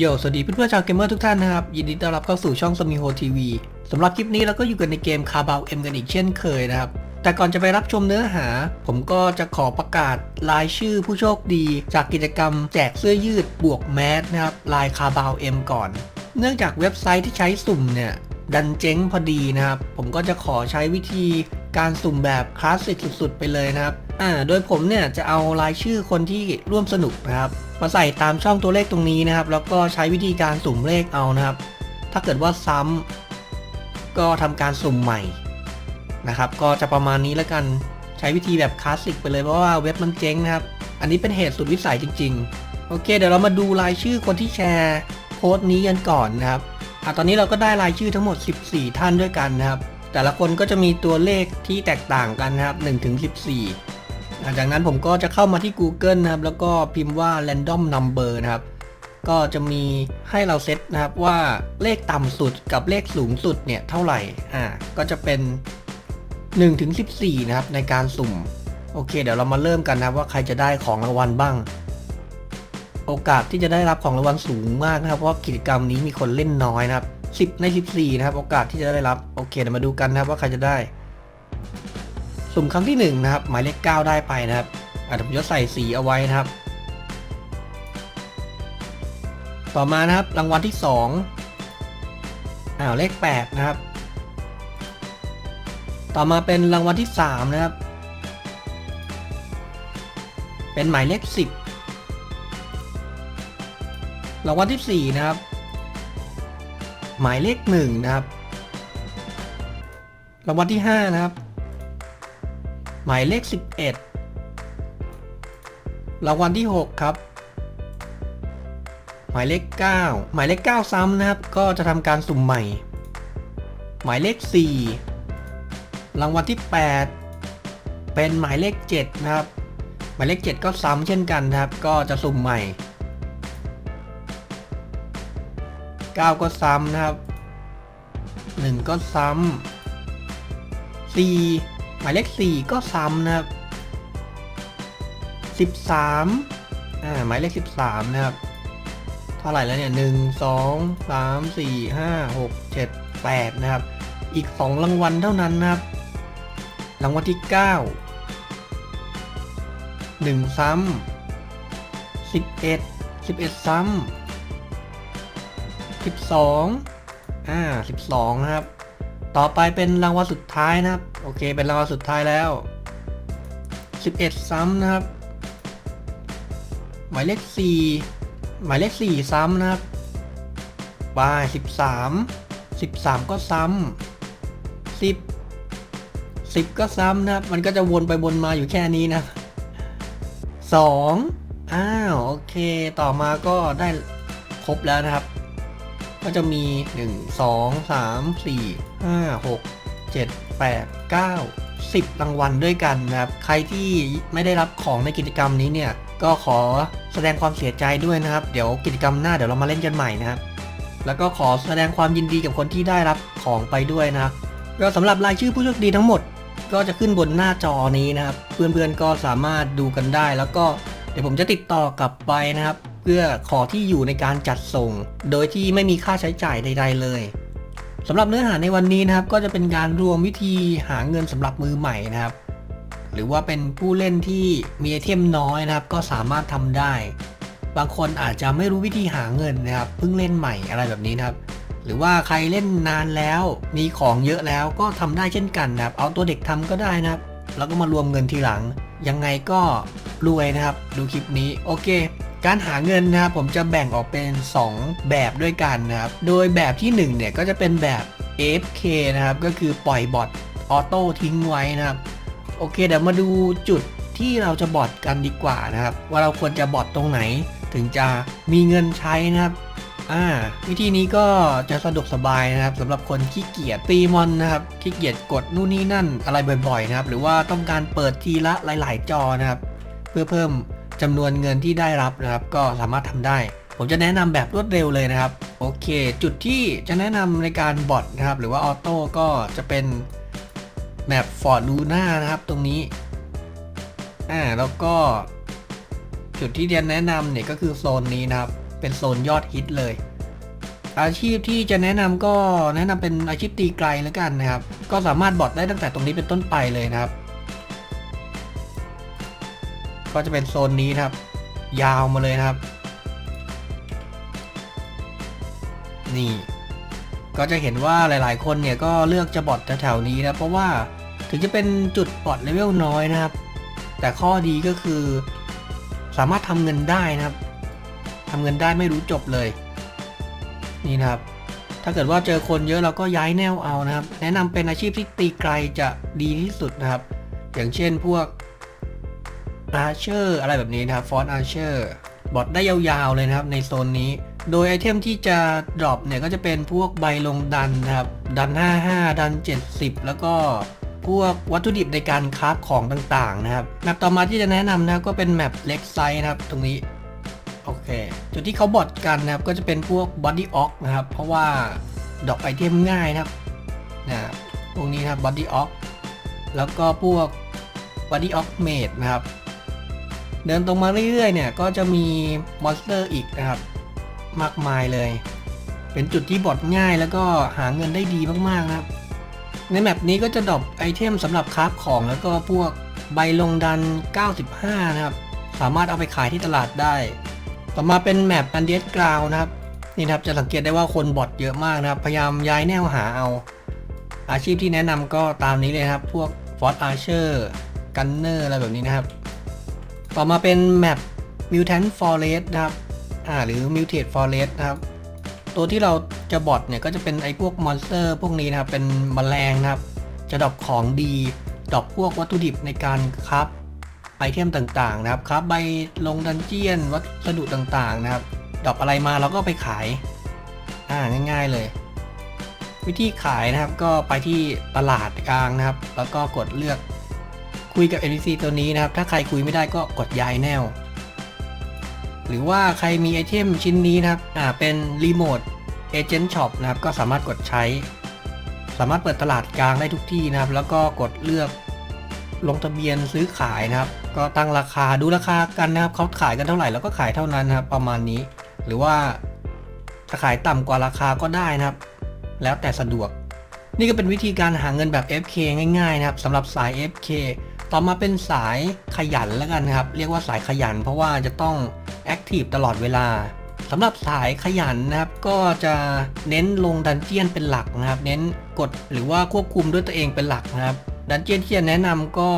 โยสวัสดีเพื่อนๆชาวเกมเมอร์ทุกท่านนะครับ ยินดีต้อนรับเข้าสู่ช่องสมิโฮทีวีสำหรับคลิปนี้เราก็อยู่กันในเกมคาบาวเอ็มกันอีกเช่นเคยนะครับ แต่ก่อนจะไปรับชมเนื้อหา ผมก็จะขอประกาศรายชื่อผู้โชคดี จากกิจกรรมแจกเสื้อยืดบวกแมสนะครับลายคาบาวเอ็มก่อน เนื่องจากเว็บไซต์ที่ใช้สุ่มเนี่ยดันเจ๊งพอดีนะครับ ผมก็จะขอใช้วิธีการสุ่มแบบคลาสสิกสุดๆ ไปเลยนะครับ อ่าโดยผมเนี่ยจะเอารายชื่อคนที่ร่วมสนุกนะครับ มาใส่ตามช่องตัวเลขตรงนี้นะครับ แล้วก็ใช้วิธีการสุ่มเลขเอานะครับ ถ้าเกิดว่าซ้ำก็ทำการสุ่มใหม่นะครับ ก็จะประมาณนี้แล้วกันใช้วิธีแบบคลาสสิกไปเลยเพราะว่าเว็บมันเจ๊งนะครับ อันนี้เป็นเหตุสุดวิสัยจริง ๆ โอเค เดี๋ยวเรามาดูรายชื่อคนที่แชร์โพสต์นี้กันก่อนนะครับอะตอนนี้เราก็ได้รายชื่อทั้งหมด 14 ท่านด้วยกันนะครับ แต่ละคนก็จะมีตัวเลขที่แตกต่างกันนะครับ1ถึง14 หลังจากนั้นผมก็จะเข้ามาที่ Google นะครับ แล้วก็พิมพ์ว่า random number นะครับ ก็จะมีให้เราเซตนะครับว่าเลขต่ำสุดกับเลขสูงสุดเนี่ยเท่าไหร่ อ่า ก็จะเป็น1ถึง14 นะครับในการสุ่ม โอเค เดี๋ยวเรามาเริ่มกันนะครับว่าใครจะได้ของรางวัลบ้าง โอกาสที่จะได้รับของรางวัลสูงมากนะครับ เพราะกิจกรรมนี้มีคนเล่นน้อยนะครับ 10 ใน 14 นะครับ โอกาสที่จะได้รับ โอเค เดี๋ยวมาดูกันนะครับว่าใครจะได้ สุ่มครั้งที่1นะครับหมายเลข9ได้ไปนะครับอาจจะผมจะใส่สีเอาไว้นะครับ ต่อมานะครับรางวัลที่2อ้าวเลข8นะครับ ต่อมาเป็นรางวัลที่3นะครับ เป็นหมายเลข10รางวัลที่4นะครับ หมายเลข1นะครับรางวัลที่5นะครับ หมายเลข 11 รางวัลที่ 6 ครับ หมายเลข 9 หมายเลข 9 ซ้ำนะครับ ก็จะทำการสุ่มใหม่ หมายเลข 4 รางวัลที่ 8 เป็นหมายเลข 7 นะครับ หมายเลข 7 ก็ซ้ำเช่นกันนะครับ ก็จะสุ่มใหม่ 9 ก็ซ้ำนะครับ 1 ก็ซ้ำ4 หมายเลข 4 ก็ซ้ำนะครับ 13อ่าหมายเลข 13 นะครับ เท่าไหร่แล้วเนี่ย 1 2 3 4 5 6 7 8 นะครับ อีก 2 รางวัลเท่านั้นนะครับ รางวัลที่ 9 1 ซ้ำ11 11 ซ้ำ12 อ่า 12 นะครับ ต่อไปเป็นรางวัลสุดท้ายนะครับ โอเค เป็นรางวัลสุดท้ายแล้ว 11 ซ้ำนะครับ หมายเลข 4 หมายเลข 4 ซ้ำนะครับบาย13 13 ก็ซ้ำ10 10 ก็ซ้ำนะครับ มันก็จะวนไปวนมาอยู่แค่นี้นะ 2 อ้าว โอเค ต่อมาก็ได้ครบแล้วนะครับ ก็จะมี 1 2 3 4 5 6 7 8 9 10 รางวัลด้วยกันนะครับ ใครที่ไม่ได้รับของในกิจกรรมนี้เนี่ย ก็ขอแสดงความเสียใจด้วยนะครับ เดี๋ยวกิจกรรมหน้าเดี๋ยวเรามาเล่นกันใหม่นะครับ แล้วก็ขอแสดงความยินดีกับคนที่ได้รับของไปด้วยนะครับก็สำหรับรายชื่อผู้โชคดีทั้งหมด ก็จะขึ้นบนหน้าจอนี้นะครับ เพื่อนๆก็สามารถดูกันได้ แล้วก็เดี๋ยวผมจะติดต่อกลับไปนะครับ เพื่อขอที่อยู่ในการจัดส่ง โดยที่ไม่มีค่าใช้จ่ายใด ๆ เลย สำหรับเนื้อหาในวันนี้นะครับ ก็จะเป็นการรวมวิธีหาเงินสำหรับมือใหม่นะครับ หรือว่าเป็นผู้เล่นที่มีไอเทมน้อยนะครับ ก็สามารถทำได้ บางคนอาจจะไม่รู้วิธีหาเงินนะครับเพิ่งเล่นใหม่อะไรแบบนี้นะครับ หรือว่าใครเล่นนานแล้วมีของเยอะแล้วก็ทำได้เช่นกันนะครับ เอาตัวเด็กทำก็ได้นะครับ แล้วก็มารวมเงินทีหลัง ยังไงก็รวยนะครับ ดูคลิปนี้โอเค การหาเงินนะครับผมจะแบ่งออกเป็น 2 แบบด้วยกันนะครับ โดยแบบที่1เนี่ยก็จะเป็นแบบ AFK นะครับ ก็คือปล่อยบอทออโต้ทิ้งไว้นะครับ โอเคเดี๋ยวมาดูจุดที่เราจะบอทกันดีกว่านะครับ ว่าเราควรจะบอทตรงไหน ถึงจะมีเงินใช้นะครับอ่าวิธีนี้ก็จะสะดวกสบายนะครับสำหรับคนขี้เกียจตีมอนนะครับขี้เกียจกดนู่นนี่นั่นอะไรบ่อยๆนะครับ หรือว่าต้องการเปิดทีละหลาย ๆ จอนะครับ เพื่อเพิ่ม จำนวนเงินที่ได้รับนะครับ ก็สามารถทำได้ ผมจะแนะนำแบบรวดเร็วเลยนะครับ โอเค จุดที่จะแนะนำในการบอทนะครับ หรือว่าออโต้ก็จะเป็นแมปฟอร์ดลูน่านะครับ ตรงนี้อ่าแล้วก็ จุดที่เรียนแนะนำเนี่ยก็คือโซนนี้นะครับ เป็นโซนยอดฮิตเลย อาชีพที่จะแนะนำก็แนะนำเป็นอาชีพตีไกลแล้วกันนะครับ ก็สามารถบอดได้ตั้งแต่ตรงนี้เป็นต้นไปเลยนะครับ ก็จะเป็นโซนนี้ครับ ยาวมาเลยครับ นี่ ก็จะเห็นว่าหลาย ๆ คนเนี่ยก็เลือกจะบอดแถวๆนี้นะเพราะว่าถึงจะเป็นจุดบอดเลเวลน้อยนะครับ แต่ข้อดีก็คือ สามารถทำเงินได้นะครับทำเงินได้ไม่รู้จบเลย นี่นะครับ ถ้าเกิดว่าเจอคนเยอะเราก็ย้ายแนวเอานะครับ แนะนำเป็นอาชีพที่ตีไกลจะดีที่สุดนะครับ อย่างเช่นพวก อาร์เชอร์อะไรแบบนี้นะครับฟอนอาร์เชอร์บอทได้ยาวๆเลยนะครับในโซนนี้ โดยไอเทมที่จะดรอปเนี่ยก็จะเป็นพวกใบลงดันนะครับ ดัน 55 ดัน 70 แล้วก็พวกวัตถุดิบในการคราฟของต่างๆนะครับแมปต่อมาที่จะแนะนำนะครับก็เป็นแมปเล็กไซส์นะครับตรงนี้โอเค จุดที่เขาบอดกันนะครับก็จะเป็นพวก Body Ock นะครับ เพราะว่าดรอปไอเทมง่ายนะครับนะพวกนี้นะครับ Body Ock แล้วก็พวก Body Ock Mate นะครับ เดินตรงมาเรื่อยๆเนี่ยก็จะมีมอนสเตอร์อีกนะครับมากมายเลย เป็นจุดที่บอดง่ายแล้วก็หาเงินได้ดีมากๆนะครับ ในแมปนี้ก็จะดรอปไอเทมสำหรับคราฟของแล้วก็พวกใบลงดัน 95 นะครับ สามารถเอาไปขายที่ตลาดได้ ต่อมาเป็นแมปอันเดียสกราวนะครับ นี่นะครับจะสังเกตได้ว่าคนบอดเยอะมากนะครับ พยายามย้ายแนวหาเอา อาชีพที่แนะนำก็ตามนี้เลยครับ พวกฟอร์ a อาร์เชอร์กันเนอร์อะไรแบบนี้นะครับ ต่อมาเป็นแมป Mutant Forest นะครับอ่าหรือ Mutate Forest นะครับ ตัวที่เราจะบอดเนี่ยก็จะเป็นไอ้พวกมอนสเตอร์พวกนี้นะครับ เป็นมแมลงนะครับ จะดรอปของดีดรอปพวกวัตถุดิบในการคราฟไอเทมต่างๆนะครับคราฟใบลงดันเจียนวัสดุต่างๆนะครับดรอปอะไรมาเราก็ไปขายอ่าง่าย ๆเลย วิธีขายนะครับก็ไปที่ตลาดกลางนะครับ แล้วก็กดเลือก คุยกับ NPC ตัวนี้นะครับ ถ้าใครคุยไม่ได้ก็กดย้ายแนว หรือว่าใครมีไอเทมชิ้นนี้นะครับ อ่า เป็นรีโมทเอเจนต์ช็อปนะครับ ก็สามารถกดใช้ สามารถเปิดตลาดกลางได้ทุกที่นะครับ แล้วก็กดเลือกลงทะเบียนซื้อขายนะครับ ก็ตั้งราคาดูราคากันนะครับเขาขายกันเท่าไหร่แล้วก็ขายเท่านั้นนะครับ ประมาณนี้ หรือว่าจะขายต่ำกว่าราคาก็ได้นะครับ แล้วแต่สะดวก นี่ก็เป็นวิธีการหาเงินแบบ FK ง่ายๆนะครับสำหรับสาย FK ต่อมาเป็นสายขยันแล้วกันครับ เรียกว่าสายขยัน เพราะว่าจะต้องแอคทีฟตลอดเวลาสำหรับสายขยันนะครับ ก็จะเน้นลงดันเจียนเป็นหลักนะครับ เน้นกดหรือว่าควบคุมด้วยตัวเองเป็นหลักนะครับ ดันเจียนที่จะแนะนำก็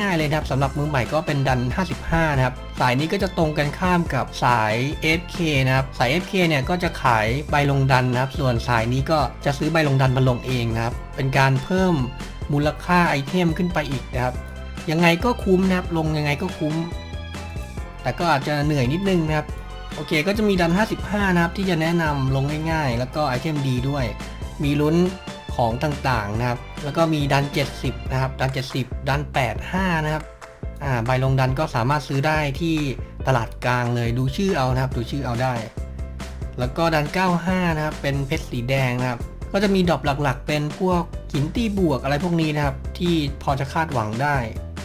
ง่าย ๆเลยนะครับสำหรับมือใหม่ก็เป็นดัน 55 นะครับ สายนี้ก็จะตรงกันข้ามกับสาย FK นะครับ สาย FK เนี่ยก็จะขายใบลงดันนะครับ ส่วนสายนี้ก็จะซื้อใบลงดันมาลงเองนะครับ เป็นการเพิ่มมูลค่าไอเทมขึ้นไปอีกนะครับ ยังไงก็คุ้มนะครับ ลงยังไงก็คุ้ม แต่ก็อาจจะเหนื่อยนิดนึงนะครับ โอเคก็จะมีดัน 55 นะครับ ที่จะแนะนำลงง่ายๆ แล้วก็ไอเทมดีด้วย มีลุ้นของต่างๆนะครับ แล้วก็มีดัน 70 นะครับ ดัน 70 ดัน 85 นะครับ อ่า ใบลงดันก็สามารถซื้อได้ที่ตลาดกลางเลย ดูชื่อเอานะครับ ดูชื่อเอาได้ แล้วก็ดัน 95 นะครับ เป็นเพชรสีแดงนะครับ ก็จะมีดรอปหลักๆ เป็นพวกหินตีบวกอะไรพวกนี้นะครับ ที่พอจะคาดหวังได้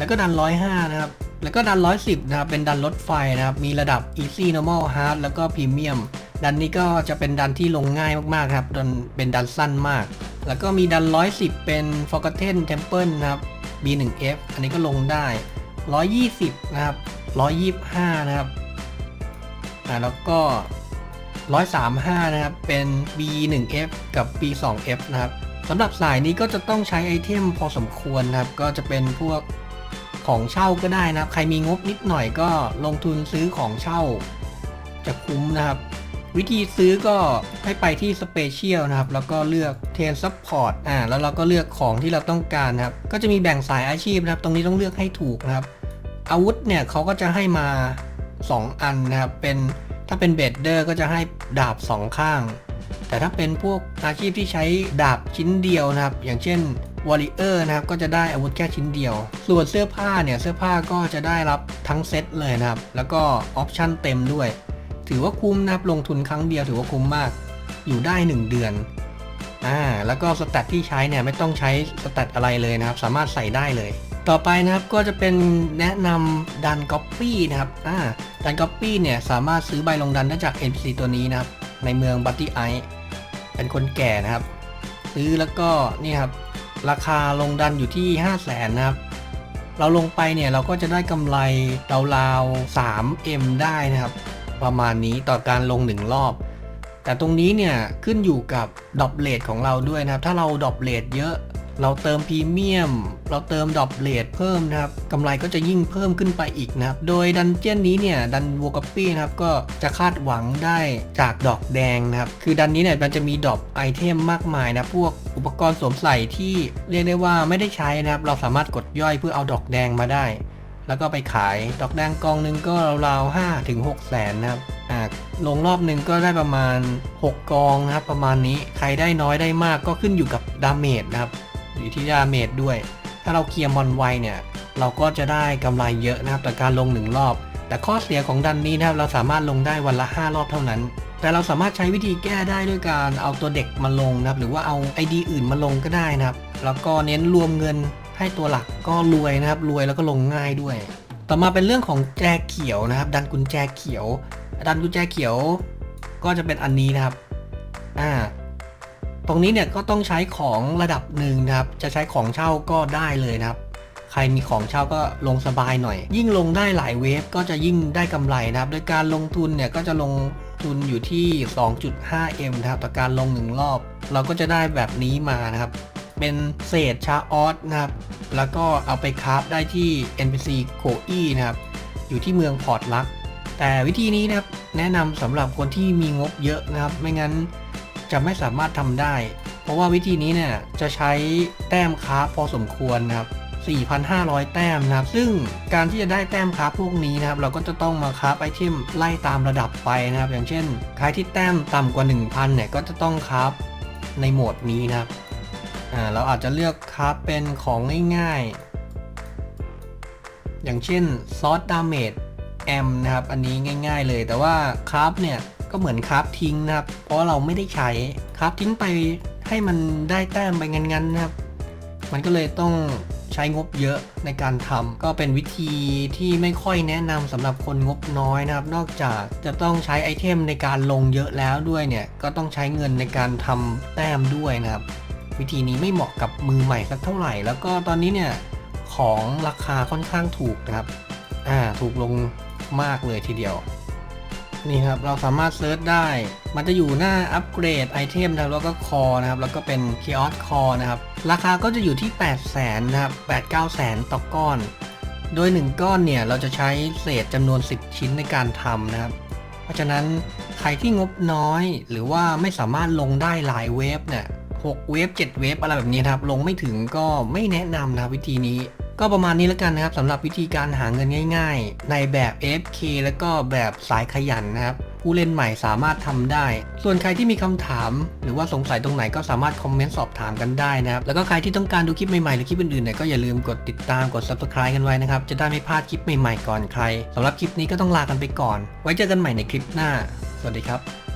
แล้วก็ดัน 105 นะครับ แล้วก็ดัน 110 นะครับ เป็นดันรถไฟนะครับ มีระดับ easy normal hard แล้วก็ premium ดันนี้ก็จะเป็นดันที่ลงง่ายมากๆครับดันเป็นดันสั้นมาก แล้วก็มีดัน 110 เป็น forgotten temple นะครับ B1F อันนี้ก็ลงได้ 120 นะครับ 125 นะครับ อ่า แล้วก็ 135 นะครับ เป็น B1F กับ B2F นะครับสำหรับสายนี้ก็จะต้องใช้ไอเทมพอสมควรนะครับ ก็จะเป็นพวก ของเช่าก็ได้นะครับ ใครมีงบนิดหน่อยก็ลงทุนซื้อของเช่า จะคุ้มนะครับ วิธีซื้อก็ให้ไปที่สเปเชียลนะครับ แล้วก็เลือกเทนซัพพอร์ตอ่าแล้วเราก็เลือกของที่เราต้องการนะครับ ก็จะมีแบ่งสายอาชีพนะครับ ตรงนี้ต้องเลือกให้ถูกนะครับ อาวุธเนี่ยเขาก็จะให้มา 2 อันนะครับ เป็นถ้าเป็นเบดเดอร์ก็จะให้ดาบ 2 ข้าง แต่ถ้าเป็นพวกอาชีพที่ใช้ดาบชิ้นเดียวนะครับ อย่างเช่น วอริเออร์นะครับก็จะได้อาวุธแค่ชิ้นเดียว ส่วนเสื้อผ้าเนี่ยเสื้อผ้าก็จะได้รับทั้งเซตเลยนะครับ แล้วก็ออปชั่นเต็มด้วย ถือว่าคุ้มนะครับลงทุนครั้งเดียวถือว่าคุ้มมาก อยู่ได้ 1 เดือนอ่าแล้วก็สแตทที่ใช้เนี่ยไม่ต้องใช้สแตทอะไรเลยนะครับ สามารถใส่ได้เลย ต่อไปนะครับก็จะเป็นแนะนำดันก๊อปปี้นะครับอ่าดันก๊อปปี้เนี่ยสามารถซื้อใบลงดันได้จาก NPC ตัวนี้นะครับ ในเมืองบัตตี้ไอเป็นคนแก่นะครับ ซื้อแล้วก็นี่ครับ ราคาลงดันอยู่ที่ 5 0 0แสนนะครับ เราลงไปเนี่ยเราก็จะได้กำไรราวๆ 3M ได้นะครับ ประมาณนี้ต่อการลง 1 รอบ แต่ตรงนี้เนี่ยขึ้นอยู่กับดอปเลทของเราด้วยนะครับ ถ้าเราดอปเลทเยอะ เราเติมพรีเมียม เราเติมดอปเลทเพิ่มนะครับกำไรก็จะยิ่งเพิ่มขึ้นไปอีกนะครับ โดยดันเจี้ยนนี้เนี่ยดันวกัปปี้นะครับก็จะคาดหวังได้จากดอกแดงนะครับ คือดันนี้เนี่ยมันจะมีดอปไอเทมมากมายนะพวกอุปกรณ์สวมใส่ที่เรียกได้ว่าไม่ได้ใช้นะครับ เราสามารถกดย่อยเพื่อเอาดอกแดงมาได้ แล้วก็ไปขายดอกแดงกองหนึ่งก็ราวๆ5ถึง6แสนนะครับลงรอบหนึ่งก็ได้ประมาณ 6 กองนะครับ ประมาณนี้ใครได้น้อยได้มากก็ขึ้นอยู่กับดาเมจนะครับ อยู่ที่ดาเมจด้วย ถ้าเราเคลียร์มอนไวเนี่ย เราก็จะได้กำไรเยอะนะครับแต่การลงหนึ่งรอบ แต่ข้อเสียของดันนี้นะครับเราสามารถลงได้วันละ 5 รอบเท่านั้น แต่เราสามารถใช้วิธีแก้ได้ด้วยการเอาตัวเด็กมาลงนะครับ หรือว่าเอา ID อื่นมาลงก็ได้นะครับ แล้วก็เน้นรวมเงินให้ตัวหลักก็รวยนะครับ รวยแล้วก็ลงง่ายด้วย ต่อมาเป็นเรื่องของแจเขียวนะครับ ดันกุญแจเขียว ดันกุญแจเขียวก็จะเป็นอันนี้นะครับ อ่า รงนี้เนี่ยก็ต้องใช้ของระดับหนึ่งนะครับ จะใช้ของเช่าก็ได้เลยนะครับ ใครมีของเช่าก็ลงสบายหน่อย ยิ่งลงได้หลายเวฟก็จะยิ่งได้กำไรนะครับ โดยการลงทุนเนี่ยก็จะลงทุนอยู่ที่ 2.5M นะครับต่อการลงหนึ่งรอบ เราก็จะได้แบบนี้มานะครับ เป็นเศษชาออสนะครับ แล้วก็เอาไปคราฟได้ที่ NPC โคอีนะครับ อยู่ที่เมืองพอร์ตลัก แต่วิธีนี้นะครับ แนะนำสำหรับคนที่มีงบเยอะนะครับ ไม่งั้น จะไม่สามารถทำได้ เพราะว่าวิธีนี้เนี่ยจะใช้แต้มคราพอสมควรนะครับ4,500 แต้มนะครับ ซึ่งการที่จะได้แต้มคราพวกนี้นะครับ เราก็จะต้องมาคราไอเทมไล่ตามระดับไปนะครับ อย่างเช่น ใครที่แต้มต่ำกว่า 1,000 เนี่ย ก็จะต้องคราในโหมดนี้นะครับ อ่า เราอาจจะเลือกคราเป็นของง่ายๆ อย่างเช่นซอสดาเมจแอมนะครับ อันนี้ง่าย ๆ เลย แต่ว่าคราฟเนี่ย ก็เหมือนคราฟทิ้งนะครับ เพราะเราไม่ได้ใช้คราฟทิ้งไปให้มันได้แต้มไปงั้นๆนะครับ มันก็เลยต้องใช้งบเยอะในการทำก็เป็นวิธีที่ไม่ค่อยแนะนำสำหรับคนงบน้อยนะครับ นอกจากจะต้องใช้ไอเทมในการลงเยอะแล้วด้วยเนี่ย ก็ต้องใช้เงินในการทำแต้มด้วยนะครับ วิธีนี้ไม่เหมาะกับมือใหม่สักเท่าไหร่ แล้วก็ตอนนี้เนี่ยของราคาค่อนข้างถูกนะครับ อ่า ถูกลงมากเลยทีเดียว นี่ครับเราสามารถเซิร์ชได้ มันจะอยู่หน้าอัปเกรดไอเทมนะครับแล้วก็คอนะครับแล้วก็เป็น k ีออสคอนะครับ ราคาก็จะอยู่ที่ 8 0 0แสนนะครับ8 9แสนต่อก้อน โดย 1 ก้อนเนี่ย เราจะใช้เศษจำนวน 10 ชิ้นในการทำนะครับ เพราะฉะนั้นใครที่งบน้อยหรือว่าไม่สามารถลงได้หลายเวฟเนี่ย6เวฟ7เวฟอะไรแบบนี้ครับลงไม่ถึงก็ไม่แนะนำนะวิธีนี้ ก็ประมาณนี้แล้วกันนะครับสำหรับวิธีการหาเงินง่าย ๆ ในแบบ FK แล้วก็แบบสายขยันนะครับ ผู้เล่นใหม่สามารถทำได้ ส่วนใครที่มีคำถาม หรือว่าสงสัยตรงไหนก็สามารถคอมเมนต์สอบถามกันได้นะครับ แล้วก็ใครที่ต้องการดูคลิปใหม่ๆ หรือคลิปอื่นๆเนี่ยก็อย่าลืมกดติดตามกด subscribe กันไว้นะครับ จะได้ไม่พลาดคลิปใหม่ๆก่อนใครสำหรับคลิปนี้ก็ต้องลากันไปก่อน ไว้เจอกันใหม่ในคลิปหน้า สวัสดีครับ